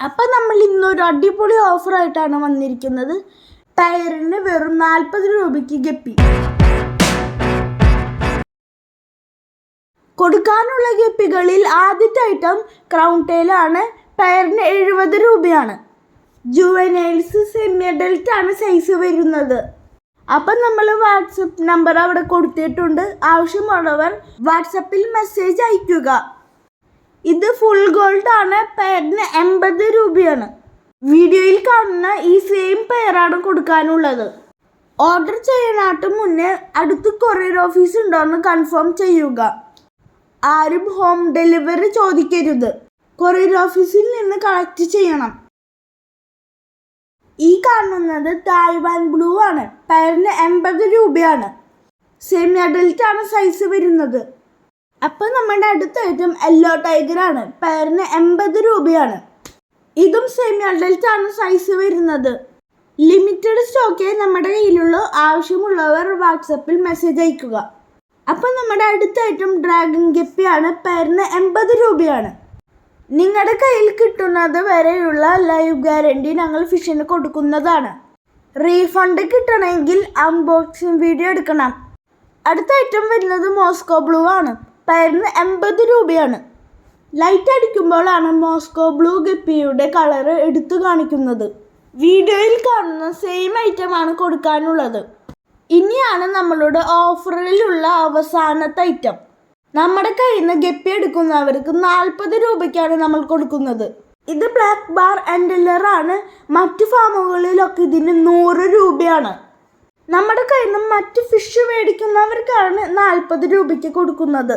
അപ്പം നമ്മൾ ഇന്നൊരു അടിപൊളി ഓഫറായിട്ടാണ് വന്നിരിക്കുന്നത്. ടയറിന് വെറും നാൽപ്പത് രൂപയ്ക്ക് ഗപ്പി. കൊടുക്കാനുള്ള ഗപ്പികളിൽ ആദ്യത്തെ ഐറ്റം ക്രൗൺ ടെയിലാണ് ടയറിന് എഴുപത് രൂപയാണ്. ജുവനൈൽസ് സെമി അഡൽറ്റ് ആണ് സൈസ് വരുന്നത്. അപ്പം നമ്മൾ വാട്സപ്പ് നമ്പർ അവിടെ കൊടുത്തിട്ടുണ്ട്. ആവശ്യമുള്ളവർ വാട്സപ്പിൽ മെസ്സേജ് അയയ്ക്കുക. ഇത് ഫുൾ ഗോൾഡ് ആണ്. പെയറിന് എൺപത് രൂപയാണ്. വീഡിയോയിൽ കാണുന്ന ഈ സെയിം പെയറാണ് കൊടുക്കാനുള്ളത്. ഓർഡർ ചെയ്യാനായിട്ട് മുന്നേ അടുത്ത് കൊറിയർ ഓഫീസ് ഉണ്ടോ എന്ന് കൺഫേം ചെയ്യുക. ആരും ഹോം ഡെലിവറി ചോദിക്കരുത്. കൊറിയർ ഓഫീസിൽ നിന്ന് കളക്ട് ചെയ്യണം. ഈ കാണുന്നത് തായ്വാൻ ബ്ലൂ ആണ്. പെയറിന് എൺപത് രൂപയാണ്. സെമി അഡൽറ്റ് ആണ് സൈസ് വരുന്നത്. അപ്പം നമ്മുടെ അടുത്ത ഐറ്റം എല്ലോ ടൈഗർ ആണ്. പെയറിന് എൺപത് രൂപയാണ്. ഇതും സെമി അഡൽറ്റ് ആണ് സൈസ് വരുന്നത്. ലിമിറ്റഡ് സ്റ്റോക്കേ നമ്മുടെ കയ്യിലുള്ള. ആവശ്യമുള്ളവർ വാട്സപ്പിൽ മെസ്സേജ് അയക്കുക. അപ്പം നമ്മുടെ അടുത്ത ഐറ്റം ഡ്രാഗൺ ഗപ്പിയാണ് പേരിന് എൺപത് രൂപയാണ്. നിങ്ങളുടെ കയ്യിൽ കിട്ടുന്നത് വരെയുള്ള ലൈവ് ഗ്യാരണ്ടി ഞങ്ങൾ ഫിഷിന് കൊടുക്കുന്നതാണ്. റീഫണ്ട് കിട്ടണമെങ്കിൽ അൺബോക്സിംഗ് വീഡിയോ എടുക്കണം. അടുത്ത ഐറ്റം വരുന്നത് മോസ്കോ ബ്ലൂ ആണ്. പെയറിന് എൺപത് രൂപയാണ്. ലൈറ്റ് അടിക്കുമ്പോഴാണ് മോസ്കോ ബ്ലൂ ഗപ്പിയുടെ കളറ് എടുത്തു കാണിക്കുന്നത്. വീഡിയോയിൽ കാണുന്ന സെയിം ഐറ്റം ആണ് കൊടുക്കാനുള്ളത്. ഇനിയാണ് നമ്മളുടെ ഓഫറിലുള്ള അവസാനത്തെ ഐറ്റം നമ്മുടെ കയ്യിൽ നിന്ന് ഗപ്പി എടുക്കുന്നവർക്ക് നാൽപ്പത് രൂപയ്ക്കാണ് നമ്മൾ കൊടുക്കുന്നത്. ഇത് ബ്ലാക്ക് ബാർ ആൻഡ് ആണ്. മറ്റു ഫാമുകളിലൊക്കെ ഇതിന് നൂറ് രൂപയാണ്. നമ്മുടെ കയ്യിൽ നിന്ന് മറ്റ് ഫിഷ് മേടിക്കുന്നവർക്കാണ് നാൽപ്പത് രൂപയ്ക്ക് കൊടുക്കുന്നത്.